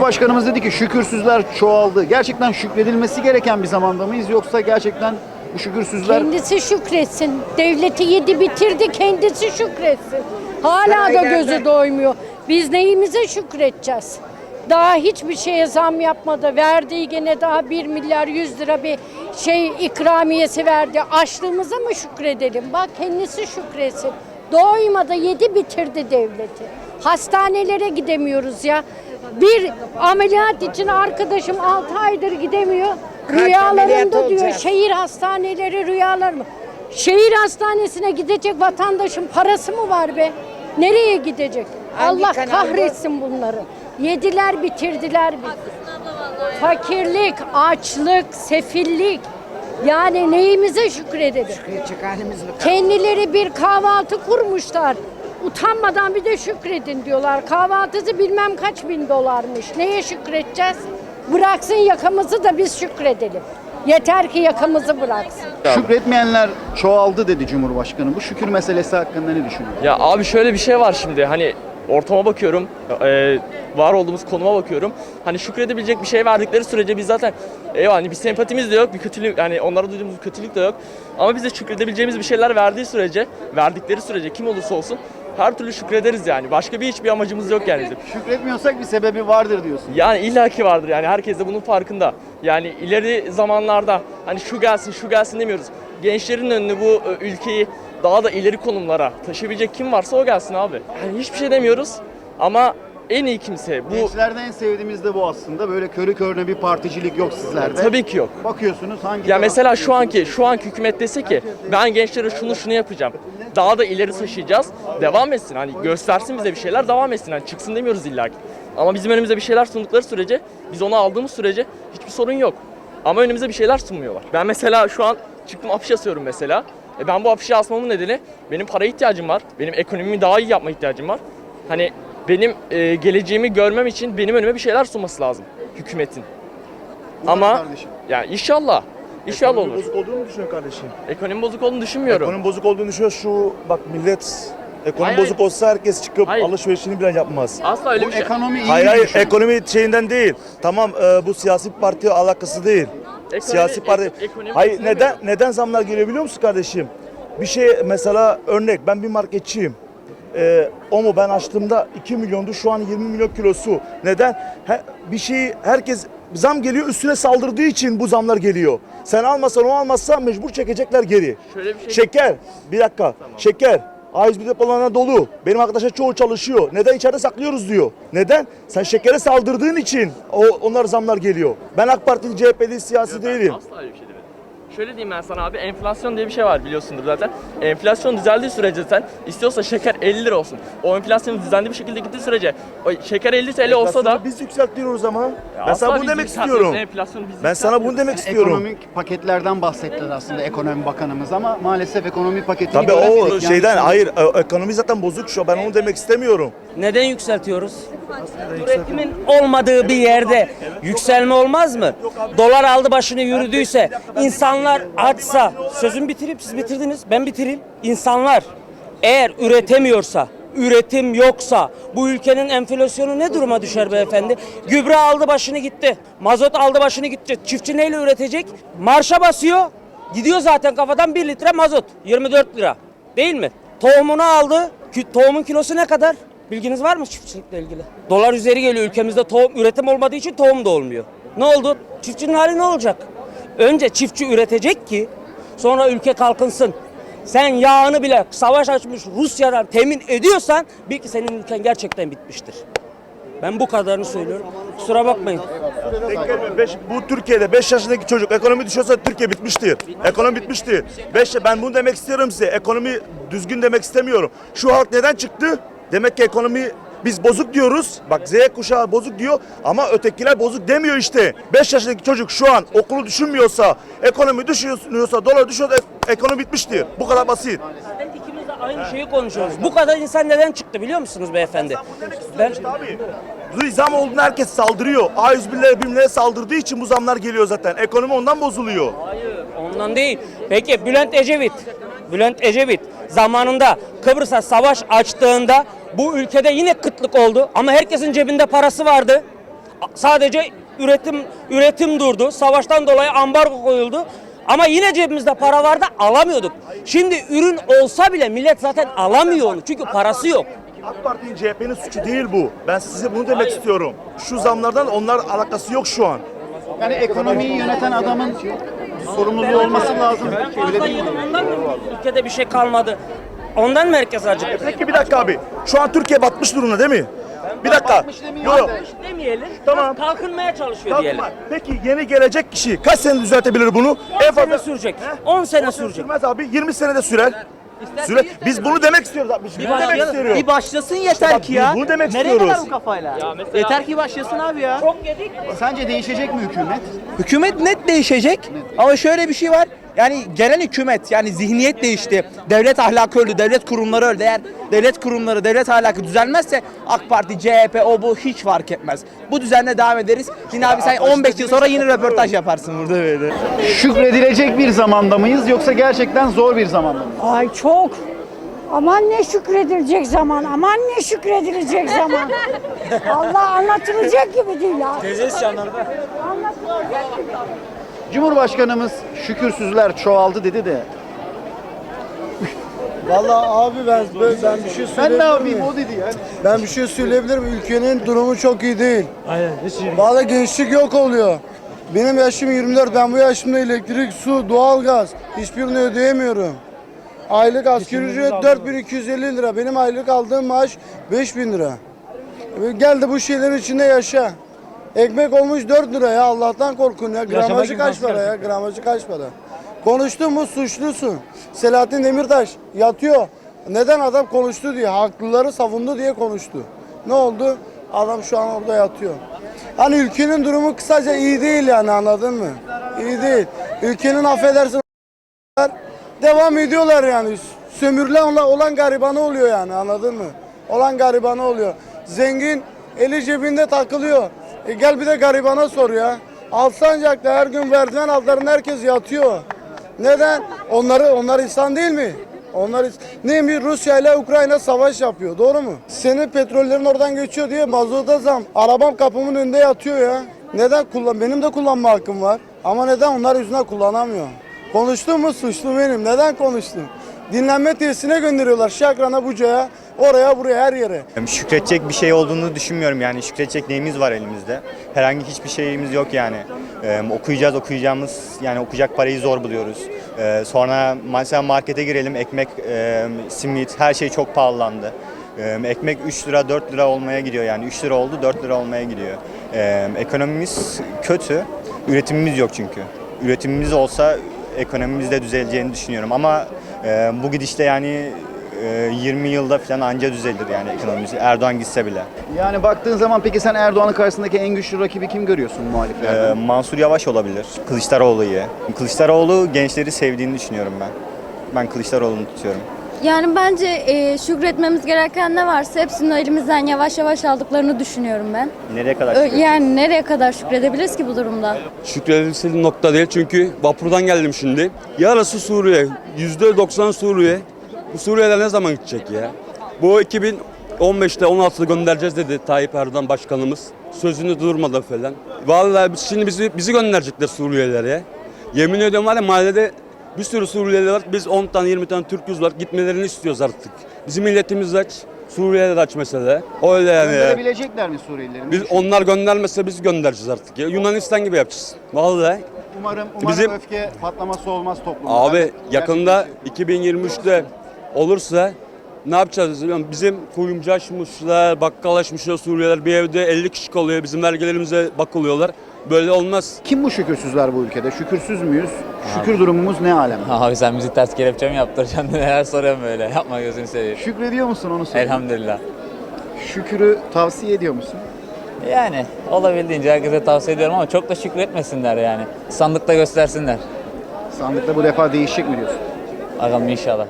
Cumhurbaşkanımız dedi ki şükürsüzler çoğaldı. Gerçekten şükredilmesi gereken bir zamanda mıyız yoksa gerçekten bu şükürsüzler Kendisi şükretsin. Devleti yedi bitirdi kendisi şükretsin. Hala da gözü doymuyor. Biz neyimize şükredeceğiz? Daha hiçbir şeye zam yapmadı. Verdiği gene daha 1 milyar 100 lira bir şey ikramiyesi verdi. Açlığımıza mı şükredelim? Bak kendisi şükretsin. Doymadı yedi bitirdi devleti. Hastanelere gidemiyoruz ya. Bir ameliyat için arkadaşım 6 aydır gidemiyor. ameliyat Rüyalarında diyor olacağız? şehir hastaneleri rüyalar mı? Şehir hastanesine gidecek vatandaşın parası mı var be? Nereye gidecek? Hangi Allah kanalda? kahretsin bunları. Yediler bitirdiler bizi. Fakirlik, açlık, sefillik. Yani neyimize şükredelim? Halimiz? Kendileri bir kahvaltı kurmuşlar. Utanmadan bir de şükredin diyorlar. Kahvaltısı bilmem kaç bin dolarmış. Neye şükredeceğiz? Bıraksın yakamızı da biz şükredelim. Yeter ki yakamızı bıraksın. şükretmeyenler çoğaldı dedi Cumhurbaşkanı. Bu şükür meselesi hakkında ne düşünüyorsun? Ya abi şöyle bir şey var şimdi hani ortama bakıyorum, e, var olduğumuz konuma bakıyorum. Hani şükredebilecek bir şey verdikleri sürece biz zaten eyvah hani bir sempatimiz de yok, bir kötülük hani onlara duyduğumuz bir kötülük de yok. Ama bize şükredebileceğimiz bir şeyler verdiği sürece, verdikleri sürece kim olursa olsun her türlü şükrederiz yani. Başka bir hiçbir amacımız yok yani bizim. Şükretmiyorsak bir sebebi vardır diyorsun. Yani illaki vardır yani herkes de bunun farkında. Yani ileri zamanlarda hani şu gelsin şu gelsin demiyoruz. Gençlerin önüne bu e, ülkeyi daha da ileri konumlara taşıyabilecek kim varsa o gelsin abi. Yani hiçbir şey demiyoruz ama en iyi kimse bu Gençlerde en sevdiğimiz de bu aslında. Böyle körü körüne bir particilik yok sizlerde. tabii ki yok. Bakıyorsunuz hangi Ya taraf mesela şu anki şu anki hükümet dese ki ben gençlere şunu şunu yapacağım. Daha da ileri taşıyacağız. Devam etsin. Hani göstersin bize bir şeyler devam etsin. Hani çıksın demiyoruz illa ki. Ama bizim önümüze bir şeyler sundukları sürece biz onu aldığımız sürece hiçbir sorun yok. Ama önümüze bir şeyler sunmuyorlar. Ben mesela şu an çıktım afiş asıyorum mesela. E ben bu afişi asmamın nedeni benim paraya ihtiyacım var. Benim ekonomimi daha iyi yapma ihtiyacım var. Hani benim e, geleceğimi görmem için benim önüme bir şeyler sunması lazım hükümetin. Umarım Ama kardeşim. yani inşallah. İnşallah Ekonomi olur. bozuk olduğunu düşünüyor kardeşim. Ekonomi bozuk olduğunu düşünmüyorum. Ekonomi bozuk olduğunu düşünüyor şu bak millet ekonomi Hayır, bozuk olsa herkes çıkıp Hayır. alışverişini bile yapmaz. Asla öyle Bu bir şey. ekonomi iyi Hayır mi hayır ekonomi şeyinden değil. Tamam e, bu siyasi parti alakası değil. Ekonomi- siyasi parti. ek- ekonomi hayır düşünemiyorum. neden neden zamlar geliyor biliyor musun kardeşim? Bir şey mesela örnek ben bir marketçiyim. Ee, o mu ben açtığımda 2 milyondu şu an 20 milyon kilosu. Neden? He- bir şeyi herkes zam geliyor üstüne saldırdığı için bu zamlar geliyor. Sen almasan o almazsan mecbur çekecekler geri. Şöyle bir şey- Şeker bir dakika şeker A101 depolarına dolu. Benim arkadaşlar çoğu çalışıyor. Neden içeride saklıyoruz diyor. Neden? Sen şekere saldırdığın için o onlar zamlar geliyor. Ben AK Partili, CHP'li, siyasi değilim. Asla öyle bir şey. Şöyle diyeyim ben sana abi enflasyon diye bir şey var biliyorsundur zaten. Enflasyon düzeldiği sürece sen istiyorsa şeker 50 lira olsun. O enflasyon düzenli bir şekilde gittiği sürece o şeker 50 TL olsa da biz yükseltiyoruz ama. Ya ben asla sana bunu biz demek yükseltmiyoruz. istiyorum. Enflasyonu biz Ben sana bunu demek istiyorum. Ekonomik paketlerden bahsettiler aslında ekonomi bakanımız ama maalesef ekonomi paketini Tabii göremedik. o Yani şeyden hayır e, ekonomi zaten bozuk şu. Ben onu demek istemiyorum. Neden yükseltiyoruz? Üretimin olmadığı bir yerde yükselme olmaz mı? Dolar aldı başını yürüdüyse, insanlar açsa, sözümü bitireyim siz bitirdiniz, ben bitireyim. İnsanlar eğer üretemiyorsa, üretim yoksa bu ülkenin enflasyonu ne duruma düşer beyefendi? Gübre aldı başını gitti, mazot aldı başını gitti. Çiftçi neyle üretecek? Marşa basıyor, gidiyor zaten kafadan 1 litre mazot, 24 lira değil mi? Tohumunu aldı, tohumun kilosu ne kadar? Bilginiz var mı çiftçilikle ilgili? Dolar üzeri geliyor ülkemizde tohum üretim olmadığı için tohum da olmuyor. Ne oldu? Çiftçinin hali ne olacak? Önce çiftçi üretecek ki sonra ülke kalkınsın. Sen yağını bile savaş açmış Rusya'dan temin ediyorsan bil ki senin ülken gerçekten bitmiştir. Ben bu kadarını söylüyorum. Kusura bakmayın. Beş- bu Türkiye'de 5 yaşındaki çocuk ekonomi düşüyorsa Türkiye bitmiştir. Ekonomi bitmiştir. Beş, ben bunu demek istiyorum size. Ekonomi düzgün demek istemiyorum. Şu halk neden çıktı? Demek ki ekonomi biz bozuk diyoruz. Bak Z kuşağı bozuk diyor ama ötekiler bozuk demiyor işte. 5 yaşındaki çocuk şu an okulu düşünmüyorsa, ekonomi düşünüyorsa, dolar düşüyorsa ekonomi bitmiştir. Bu kadar basit. Ben ikimiz de aynı şeyi konuşuyoruz. Bu kadar insan neden çıktı biliyor musunuz beyefendi? Ben Abi zam olduğunda herkes saldırıyor. A101'lere BİM'lere saldırdığı için bu zamlar geliyor zaten. Ekonomi ondan bozuluyor. Hayır, ondan değil. Peki Bülent Ecevit, Bülent Ecevit zamanında Kıbrıs'a savaş açtığında bu ülkede yine kıtlık oldu ama herkesin cebinde parası vardı. Sadece üretim üretim durdu. Savaştan dolayı ambargo koyuldu. Ama yine cebimizde para vardı alamıyorduk. Şimdi ürün olsa bile millet zaten alamıyor onu. Çünkü parası yok. AK Parti'nin CHP'nin suçu değil bu. Ben size bunu demek istiyorum. Şu zamlardan onlar alakası yok şu an. Yani ekonomiyi yöneten adamın sorumluluğu olması lazım. Öyle değil mi? Ondan mı ülkede bir şey kalmadı? Ondan mı herkes acıktı? Peki bir dakika abi. Şu an Türkiye batmış durumda değil mi? Bir dakika. batmış demiyorum Yok. da. Demeyelim. Tamam. Kalkınmaya çalışıyor diyelim. Tamam. Peki yeni gelecek kişi kaç sene düzeltebilir bunu? 10 sene sürecek. 10 sene sürecek. Sürmez abi 20 senede sürer. Sürer. Biz bunu demek istiyoruz abi. Biz bunu demek istiyoruz. Bir başlasın yeter bak, ki ya. bunu demek Nereye istiyoruz. kadar bu kafayla? yeter ki başlasın abi ya. Çok yedik. Sence değişecek mi hükümet? Hükümet net değişecek. Ama şöyle bir şey var. Yani gelen hükümet yani zihniyet değişti. Devlet ahlakı öldü. Devlet kurumları öldü. Eğer devlet kurumları, devlet ahlakı düzelmezse AK Parti, CHP, o bu hiç fark etmez. Bu düzenle devam ederiz. Yine abi sen 15 yıl sonra yine röportaj yaparsın burada böyle. Şükredilecek bir zamanda mıyız yoksa gerçekten zor bir zamanda mıyız? Ay çok. Aman ne şükredilecek zaman, aman ne şükredilecek zaman. Allah anlatılacak gibi değil ya. Anlatılacak gibi. Cumhurbaşkanımız şükürsüzler çoğaldı dedi de. Vallahi abi ben ben bir şey Ben söyleyebilir ne yapayım miyim? o dedi yani. Ben bir şey söyleyebilir miyim? Ülkenin durumu çok iyi değil. Aynen. Vallahi gençlik yok oluyor. Benim yaşım 24. Ben bu yaşımda elektrik, su, doğalgaz hiçbirini ödeyemiyorum. Aylık asgari ücret 4250 lira. Benim aylık aldığım maaş 5000 lira. E Gel de bu şeylerin içinde yaşa. Ekmek olmuş 4 lira ya Allah'tan korkun ya. Gramajı kaç para ya? Gramajı kaç para? Konuştun mu suçlusun. Selahattin Demirtaş yatıyor. Neden adam konuştu diye, haklıları savundu diye konuştu. Ne oldu? Adam şu an orada yatıyor. Hani ülkenin durumu kısaca iyi değil yani anladın mı? İyi değil. Ülkenin affedersin devam ediyorlar yani. Sömürülen olan, olan garibanı oluyor yani anladın mı? Olan garibanı oluyor. Zengin eli cebinde takılıyor. E gel bir de garibana sor ya. Alsancak'ta her gün merdiven altlarında herkes yatıyor. Neden? Onları onlar insan değil mi? Onlar neymiş Rusya ile Ukrayna savaş yapıyor. Doğru mu? Senin petrollerin oradan geçiyor diye mazota zam. Arabam kapımın önünde yatıyor ya. Neden kullan? Benim de kullanma hakkım var. Ama neden onlar yüzünden kullanamıyor? Konuştun mu suçlu benim. Neden konuştun? Dinlenme tesisine gönderiyorlar. Şakrana, Buca'ya, oraya, buraya, her yere. Şükredecek bir şey olduğunu düşünmüyorum yani şükredecek neyimiz var elimizde. Herhangi hiçbir şeyimiz yok yani. Ee, okuyacağız okuyacağımız yani okuyacak parayı zor buluyoruz. Ee, sonra mesela markete girelim ekmek, e, simit her şey çok pahalandı. Ee, ekmek 3 lira 4 lira olmaya gidiyor yani 3 lira oldu 4 lira olmaya gidiyor. Ee, ekonomimiz kötü, üretimimiz yok çünkü. Üretimimiz olsa ekonomimiz de düzeleceğini düşünüyorum ama e, bu gidişle yani e, 20 yılda falan anca düzelir yani ekonomimiz. Erdoğan gitse bile. Yani baktığın zaman peki sen Erdoğan'ın karşısındaki en güçlü rakibi kim görüyorsun E, muhaliflerden? Mansur Yavaş olabilir. Kılıçdaroğlu iyi. Kılıçdaroğlu gençleri sevdiğini düşünüyorum ben. Ben Kılıçdaroğlu'nu tutuyorum. Yani bence e, şükretmemiz gereken ne varsa hepsini elimizden yavaş yavaş aldıklarını düşünüyorum ben. Nereye kadar Ö- şükredeceğiz? Yani nereye kadar şükredebiliriz ki bu durumda? Şükredilmesi nokta değil çünkü vapurdan geldim şimdi. Yarısı Suriye, yüzde 90 Suriye. Bu Suriye'de ne zaman gidecek ya? Bu 2015'te 16'da göndereceğiz dedi Tayyip Erdoğan başkanımız. Sözünü durmadı falan. Vallahi biz- şimdi bizi bizi gönderecekler Suriyelilere. Yemin ediyorum var ya mahallede bir sürü Suriyeli var. Biz 10 tane 20 tane Türk'üz var. Gitmelerini istiyoruz artık. Bizim milletimiz aç. Suriyeliler aç mesela. Öyle yani. ya. Gönderebilecekler mi Suriyelileri? Biz onlar göndermezse biz göndereceğiz artık ya. Yunanistan gibi yapacağız. Vallahi. Umarım, umarım Bizim- öfke patlaması olmaz toplumda. Abi yakında 2023'te olursa ne yapacağız? Bizim kuyumcu açmışlar, bakkal açmışlar Suriyeliler bir evde 50 kişi kalıyor. Bizim vergilerimize bakılıyorlar. Böyle olmaz. Kim bu şükürsüzler bu ülkede? Şükürsüz müyüz? Şükür durumumuz ne alem? Abi sen bizi ters kelepçe mi yaptıracaksın? Neler soruyorsun böyle? Yapma gözünü seveyim. Şükrediyor musun onu söyle. Elhamdülillah. Şükürü tavsiye ediyor musun? Yani olabildiğince herkese tavsiye ediyorum ama çok da şükretmesinler yani. Sandıkta göstersinler. Sandıkta bu defa değişecek mi diyorsun? Bakalım inşallah.